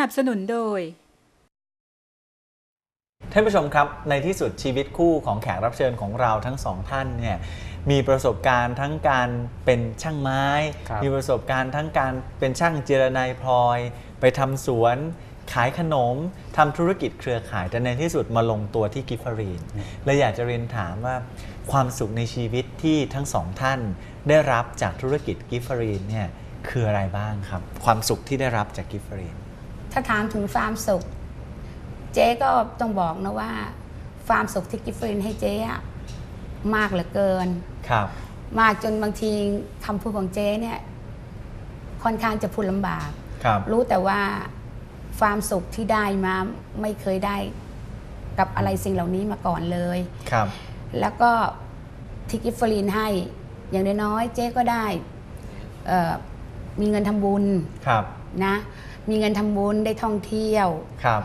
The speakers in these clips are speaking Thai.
นับสนุนโดย ท่านผู้ชมครับ ในที่สุดชีวิตคู่ของแขกรับเชิญของเราทั้งสองท่านเนี่ยมีประสบการณ์ทั้งการเป็นช่างไม้ ครับ มีประสบการณ์ทั้งการเป็นช่างเจรไนายพลอย ไปทำสวน ขายขนมทำธุรกิจเครือข่ายแต่ในที่สุดมาลงตัวที่กิฟฟารีนเลยอยากจะเรียนถามว่า ความสุขในชีวิตที่ทั้งสองท่าน ได้รับจากธุรกิจกิฟฟารีนเนี่ยคืออะไรบ้างครับ ความสุขที่ได้รับจากกิฟฟารีน ถ้าถามถึงฟาร์มสุข เจ๊ก็ต้องบอกนะว่าฟาร์มสุขที่กิฟฟรินให้เจ๊อะมากเหลือเกิน ครับ มากจนบางทีคำพูดของเจ๊เนี่ย ค่อนข้างจะพูดลำบาก ครับ รู้แต่ว่าฟาร์มสุขที่ได้มาไม่เคยได้กับอะไรสิ่งเหล่านี้มาก่อนเลย ครับ แล้วก็ที่กิฟฟรินให้อย่างน้อยๆเจ๊ก็ได้เอ่อมีเงินทำบุญครับ นะ มีเงินทำบุญได้ท่องเที่ยวครับ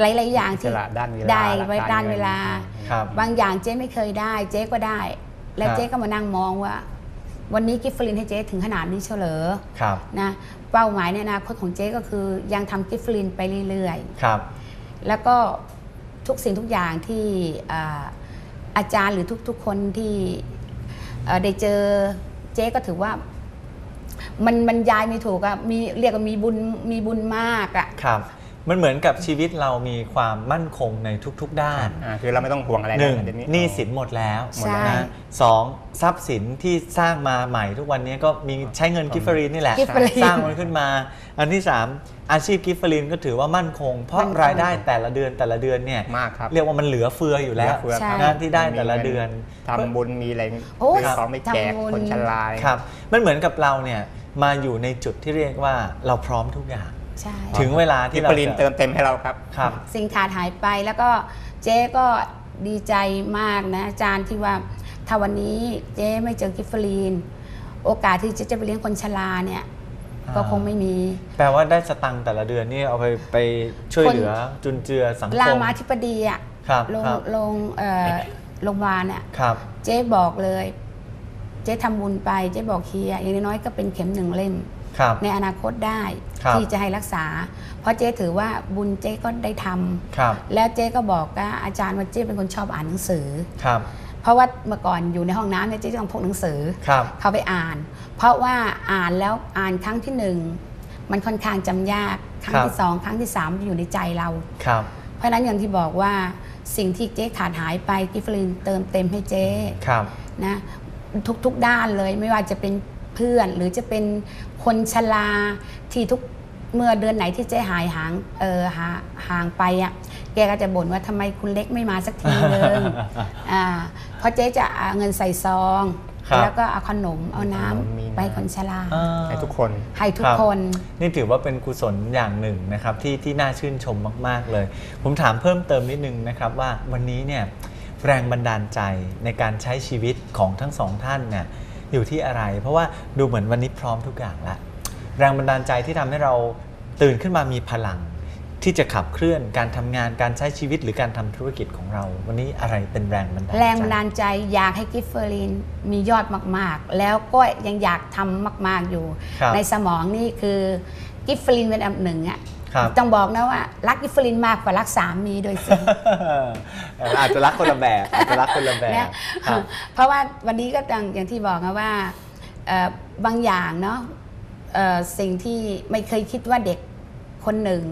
หลาย ๆ อย่างอิที่สระด้านเวลาได้และไว้การด้านเงินเวลาครับบางอย่างเจ๊ไม่เคยได้ เจ๊ก็ได้ แล้วครับเจ๊ก็มานั่งมองว่า วันนี้กิฟฟลินให้เจ๊ถึงขนาดนี้เฉลอครับนะเป้าหมายในอนาคตของเจ๊ก็คือยังทำกิฟฟลินไปเรื่อยครับๆแล้วก็ทุกสิ่งทุกอย่างที่อ่าอาจารย์หรือทุก ๆ คนที่เอ่อได้เจอเจ๊ก็ถือว่า มันบรรยายไม่ถูกอะมีเรียกว่ามีบุญมีบุญมากอะครับ มันเหมือนกับชีวิตเรามีความมั่นคงในทุกๆด้านอ่าคือเราไม่ต้องห่วงอะไรหนึ่งเดี๋ยวหนี้สินหมดแล้วหมดแล้วนะสองทรัพย์สินที่สร้างมาใหม่ทุกวันนี้ก็มีใช้เงินกิฟฟรีนนี่แหละกิฟฟรีนสร้างมันขึ้นมา อันที่สามอาชีพกิฟฟรีนก็ถือว่ามั่นคง เพราะมั่นคงรายได้แต่ละเดือนแต่ละเดือนเนี่ยมากครับเรียกว่ามันเหลือเฟืออยู่แล้วเหลือเฟือใช่ครับนะที่ได้แต่ละเดือน ทำบุญมีอะไรโอ้ยซื้อของไปแจกทำบุญ คนชราครับ มันเหมือนกับเราเนี่ย มาอยู่ในจุดที่เรียกว่าเราพร้อมทุกอย่าง ใช่ ถึงเวลาที่ที่ปเรารินจะเติมเต็มให้เราครับ ครับ สิ่งขาดหายไปแล้วก็เจ๊ก็ดีใจมากนะอาจารย์ที่ว่าถ้าวันนี้เจ๊ไม่เจอกิฟฟรีน โอกาสที่เจ๊จะไปเลี้ยงคนชราเนี่ย อ่า ก็คงไม่มีแปลว่าได้สตังค์แต่ละเดือนนี่เอาไปไปช่วยเหลือจุนเจือสังครามมาธิบดีอะครับโรงครับ โรงเอ่อโรงพยาบาลอะครับ เจ๊บอกเลย เจ๊ทำบุญไปเจ๊บอกเฮียอย่างน้อยๆก็เป็นเข็มหนึ่งเล่มครับในอนาคตได้ครับที่จะให้รักษา เพราะเจ๊ถือว่าบุญเจ๊ก็ได้ทำครับแล้วเจ๊ก็บอกว่าอาจารย์ว่าเจ๊เป็นคนชอบอ่านหนังสือครับเพราะว่าเมื่อก่อนอยู่ในห้องน้ำเนี่ยเจ๊จะต้องพกหนังสือครับเข้าไปอ่าน เพราะว่าอ่านแล้วอ่านครั้งที่หนึ่งมันค่อนข้างจำยากครั้งครับที่สองครั้งที่สามมันอยู่ในใจเราครับ เพราะฉะนั้นอย่างที่บอกว่าสิ่งที่เจ๊ขาดหายไปกิฟลินเติมเต็มให้เจ๊ครับนะ ทุกๆด้านเลย ไม่ว่าจะเป็นเพื่อนหรือจะเป็นคนชราที่ทุกเมื่อเดือนไหนที่เจ๊หายห่างเออหาห่างไปอะแกก็จะบ่นว่าทำไมคุณเล็กไม่มาสักทีนึงอ่าเพราะเจ๊จะเอาเงินใส่ซองครับแล้วก็เอาขนมเอาน้ขนมมีำน้ำไปให้คนชราอ่าให้ทุกคนให้ทุกรับคน นี่ถือว่าเป็นกุศลอย่างหนึ่งนะครับที่ที่น่าชื่นชมมาก ๆเลย ผมถามเพิ่มเติมนิดนึงนะครับว่าวันนี้เนี่ย แรงบันดาลใจในการใช้ชีวิตของทั้งสองท่านเนี่ยอยู่ที่อะไร เพราะว่าดูเหมือนวันนี้พร้อมทุกอย่างแล้วแรงบันดาลใจที่ทำให้เราตื่นขึ้นมามีพลัง ที่จะขับเคลื่อนการทำงานการใช้ชีวิตหรือการทำธุรกิจของเรา วันนี้อะไรเป็นแรงบันดาลใจแรงบันดาลใจอยากให้กิฟเฟอรีนมียอดมากๆ แล้วก็ยังอยากทำมาก ๆอยู่ครับในสมองนี่คือกิฟเฟอรีนเป็นอันดับหนึ่งอะ ครับต้องบอกนะว่ารักกิฟเฟอรีนมากกว่ารักสามีโดยสิอาจจะรักคนละแบบอาจจะรักคนละแบบเนี่ยครับเพราะว่าวันนี้ก็อย่างอย่างที่บอกนะว่าเอ่อบางอย่างเนาะเอ่อสิ่งที่ไม่เคยคิดว่าเด็กคนหนึ่ง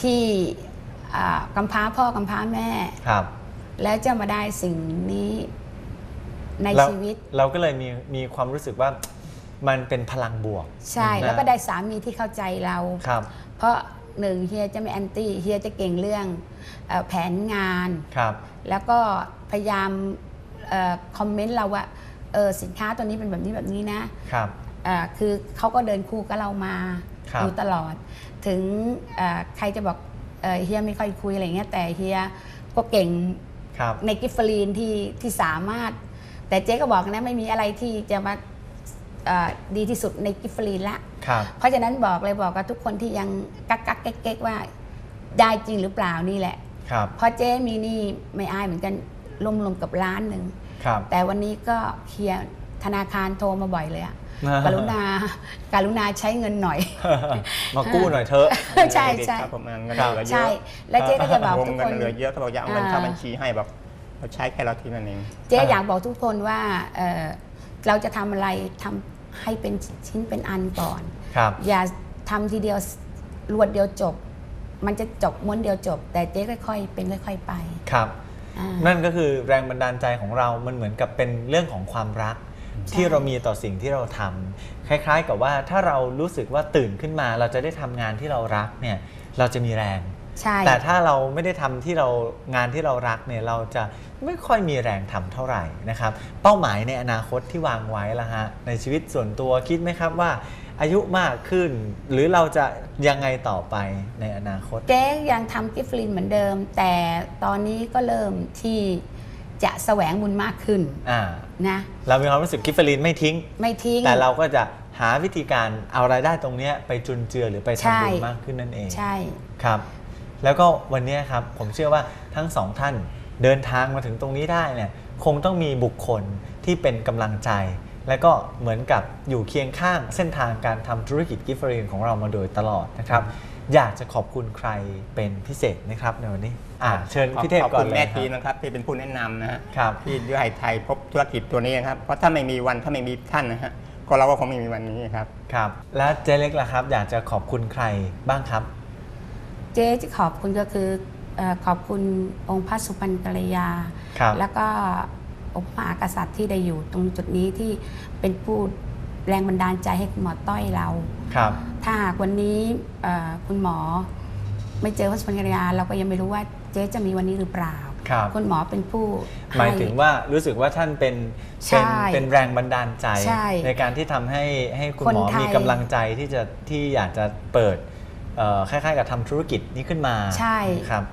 ที่อ่ากำพร้าพ่อกำพร้าแม่ครับ แล้วจะมาได้สิ่งนี้ในเราชีวิต เราก็เลยมีมีความรู้สึกว่ามันเป็นพลังบวก ใช่นะแล้วก็ได้สามีที่เข้าใจเราครับ เพราะหนึ่งเฮียจะไม่แอนตี้เฮียจะเก่งเรื่องเออแผนงาน ครับ แล้วก็พยายามเออคอมเมนต์เราว่าเออสินค้าตัวนี้เป็นแบบนี้แบบนี้นะครับเอ่อคือเขาก็เดินคู่กับเรามาครับอยู่ตลอด ถึงเอ่อใครจะบอกเอ่อเฮียไม่ค่อยคุยอะไรเงี้ยแต่เฮียก็เก่งครับในกิฟฟรีนที่ที่สามารถ แต่เจ๊ก็บอกนะไม่มีอะไรที่จะมาเอ่อดีที่สุดในกิฟฟรีนละครับ เพราะฉะนั้นบอกเลยบอกกับทุกคนที่ยังกักกักๆเก๊กๆว่าได้จริงหรือเปล่านี่แหละครับเพราะเจ๊มีหนี่ไม่อายเหมือนกันรวมๆกับล้านหนึ่งครับแต่วันนี้ก็เคลียร์ธนาคารโทรมาบ่อยเลยอะกรุณาการุณาใช้เงินหน่อย มากู้หน่อยเถอะใช่ใช่ครับผมเงินครับเหลือเยใช่อะแล้วเจ๊ก็จะบอกวงทุกเงิคนนเหลือเยอะเขาบอกอย่าเอาเงินอ่าเข้าบัญชีให้บอกเราใช้แค่เราทีนั่นเองเจ๊อยากบอกทุกคนว่าเอ่อเราจะทำอะไรทำ ให้เป็นชิ้นเป็นอันก่อนครับอย่าทำทีเดียวรวดเดียวจบ มันจะจบม้วนเดียวจบ แต่เจ๊ค่อยๆ เป็นค่อย ๆ ไปครับอ่านั่นก็คือแรงบันดาลใจของเรา มันเหมือนกับเป็นเรื่องของความรักใช่ที่เรามีต่อสิ่งที่เราทำคล้าย ๆ กับว่าถ้าเรารู้สึกว่าตื่นขึ้นมา เราจะได้ทำงานที่เรารักเนี่ย เราจะมีแรง ใช่ แต่ถ้าเราไม่ได้ทำที่เรางานที่เรารักเนี่ยเราจะไม่ค่อยมีแรงทำเท่าไหร่นะครับ เป้าหมายในอนาคตที่วางไว้ละฮะในชีวิตส่วนตัวคิดไหมครับว่า อายุมากขึ้น หรือเราจะยังไงต่อไปในอนาคต เจ๊ยังทำกิฟต์ฟลินเหมือนเดิม แต่ตอนนี้ก็เริ่มที่จะแสวงบุญมากขึ้นอ่านะเรามีความรู้สึกกิฟเฟอรีนไม่ทิ้ง ไม่ทิ้ง แต่เราก็จะหาวิธีการเอารายได้ตรงเนี้ยไปจุนเจือหรือไปใช่ทำบุญมากขึ้นนั่นเองใช่ครับ แล้วก็วันเนี้ยครับผมเชื่อว่าทั้งสองท่านเดินทางมาถึงตรงนี้ได้เนี่ยคงต้องมีบุคคลที่เป็นกำลังใจ และก็เหมือนกับอยู่เคียงข้างเส้นทางการทำธุรกิจกิฟเฟอรีนของเรามาโดยตลอดนะครับ อยากจะขอบคุณใครเป็นพิเศษนะครับในวันนี้อ่าเชิญพี่เทพขอบก่อนคุณเลยแม่คทีรับนะครับที่เป็นผู้แนะนำนะฮะครับ ที่ด้วยไทยพบธุรกิจตัวนี้นะครับ เพราะถ้าไม่มีวันถ้าไม่มีท่านนะฮะก็เราก็คงไม่มีวันนี้ครับ ครับ แล้วเจเล็กล่ะครับ อยากจะขอบคุณใครบ้างครับ เจ๊จะขอบคุณก็คือเอ่อขอบคุณองค์พระสุพรรณกัลยาครับแล้วก็องค์พระมหากษัตริย์ที่ได้อยู่ตรงจุดนี้ที่เป็นผู้แรงบันดาลใจให้คุณหมอต้อยเราครับถ้าหากวันนี้เอ่อคุณหมอไม่เจอพระสุพรรณกัลยา เราก็ยังไม่รู้ว่าเจ๊จะมีวันนี้หรือเปล่าครับคุณหมอเป็นผู้ หมายถึงให้ว่ารู้สึกว่าท่านเป็นใช่เป็นเป็นแรงบันดาลใจใช่การที่ทำให้ให้คุณคนหมอไทยมีกำลังใจที่จะที่อยากจะเปิดเอ่อ คล้ายๆ กับทำธุรกิจนี้ขึ้นมาใช่ครับ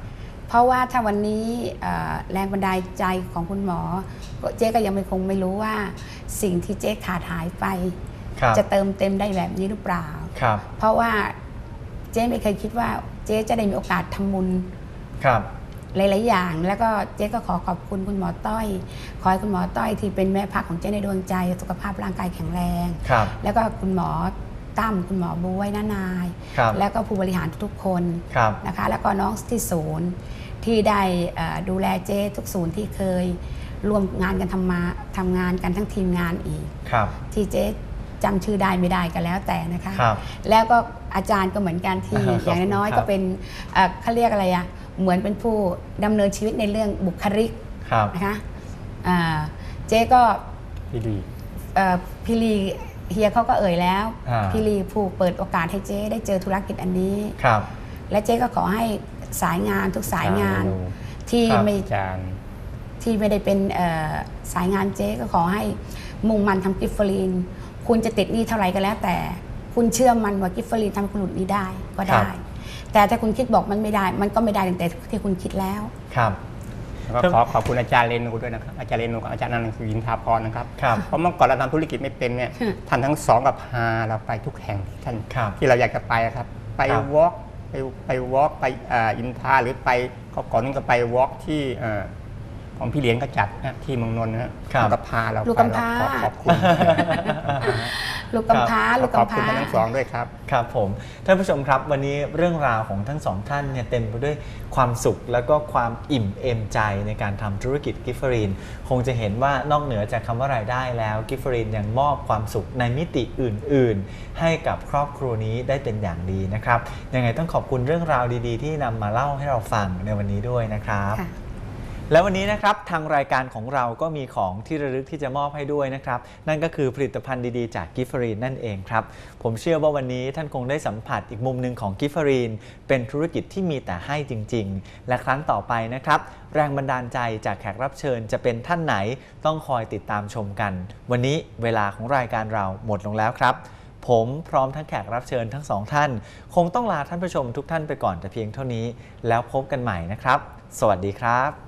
เพราะว่าถ้าวันนี้เอ่อแรงบันดาลใจของคุณหมอก็เจ๊ก็ยังไม่คงไม่รู้ว่า สิ่งที่เจ๊ขาดหายไปครับจะเติมเต็มได้แบบนี้หรือเปล่าครับเพราะว่าเจ๊ไม่เคยคิดว่าเจ๊จะได้มีโอกาสทำบุญครับหลาย ๆ อย่าง แล้วก็เจ๊ก็ขอขอบคุณคุณหมอต้อย ขอให้คุณหมอต้อยที่เป็นแม่พักของเจ๊ในดวงใจ สุขภาพร่างกายแข็งแรงครับแล้วก็คุณหมอ ตั้มคุณหมอบุ้ยน้านาย ครับ แล้วก็ผู้บริหารทุกๆคนครับ นะคะ แล้วก็น้องที่ศูนย์ที่ได้เอ่อดูแลเจ๊ทุกศูนย์ที่เคยร่วมงานกันทำมาทำงานกันทั้งทีมงานอีก ครับ ที่เจ๊จำชื่อได้ไม่ได้ก็แล้วแต่นะคะ ครับ แล้วก็อาจารย์ก็เหมือนกันที่ ครับอย่างน้อยๆครัก็บ เป็นเอ่อเขาเรียกอะไรอะเหมือนเป็นผู้ดำเนินชีวิตในเรื่องบุคลิกครับนะคะอ่าเจ๊ก็ พี่ดี เอ่อพี่ลี เฮียเขาก็เอ่ยแล้วอ่า พี่ลีผู้เปิดโอกาสให้เจ๊ได้เจอธุรกิจอันนี้ ครับ และเจ๊ก็ขอให้สายงานทุกสายงานครับที่ครับ ไม่อาจารย์ ที่ไม่ได้เป็นเอ่อสายงานเจ๊ก็ขอให้มุ่งมันทำกิฟเฟอรีน คุณจะติดหนี้เท่าไหร่ก็แล้ว แต่คุณเชื่อมันว่ากิฟเฟอรีนทำให้คุณหลุดหนี้ได้ก็ครัได้บแต่ถ้าคุณคิดบอกมันไม่ได้ มันก็ไม่ได้ตั้งแต่ที่คุณคิดแล้ว ครับ แล้วก็ขอขอบคุณอาจารย์เรนูด้วยนะครับอาจารย์เรนูกับอาจารย์นันท์วินทาพรนะครับครับเพราะเมื่อก่อนเราทำธุรกิจไม่เป็นเนี่ยอืมท่านทั้งสองกับพาเราไปทุกแห่งที่ท่านครับที่เราอยากจะไปอะครับไปครับวอล์กไปไปวอล์กไปอ่าอินทาหรือไปก็ก่อนนั้นก็ไปวอล์กที่เอ่อ ของพี่เหรียญก็จัดนะที่เมืองนนท์นะฮะครับท่านก็พาเราไปลูกกำพร้าเรขอขอบคุณลูกกำพร้าลูกขอบกำพคุณร้าท่านทั้งสองด้วยครับ ครับผมท่านผู้ชมครับวันนี้เรื่องราวของทั้งสองท่านเนี่ยเต็มไปด้วยความสุขแล้วก็ความอิ่มเอมใจในการทำธุรกิจกิฟเฟอรีน คงจะเห็นว่านอกเหนือจากคำว่ารายได้แล้วกิฟเฟอรีนยังมอบความสุขในมิติอื่น ๆ ให้กับครอบครัวนี้ได้เป็นอย่างดีนะครับยังไงต้องขอบคุณเรื่องราวดี ๆ ที่นำมาเล่าให้เราฟังในวันนี้ด้วยนะครับ ค่ะ และวันนี้นะครับทางรายการของเราก็มีของที่ระลึกที่จะมอบให้ด้วยนะครับ นั่นก็คือผลิตภัณฑ์ดีๆ จากกิฟฟรีนนั่นเองครับ ผมเชื่อว่าวันนี้ท่านคงได้สัมผัสอีกมุมหนึ่งของกิฟฟรีนเป็นธุรกิจที่มีแต่ให้จริง ๆ และครั้งต่อไปนะครับ แรงบันดาลใจจากแขกรับเชิญจะเป็นท่านไหนต้องคอยติดตามชมกัน วันนี้เวลาของรายการเราหมดลงแล้วครับผมพร้อมทั้งแขกรับเชิญทั้งสองท่าน คงต้องลาท่านผู้ชมทุกท่านไปก่อนแต่เพียงเท่านี้ แล้วพบกันใหม่นะครับ สวัสดีครับ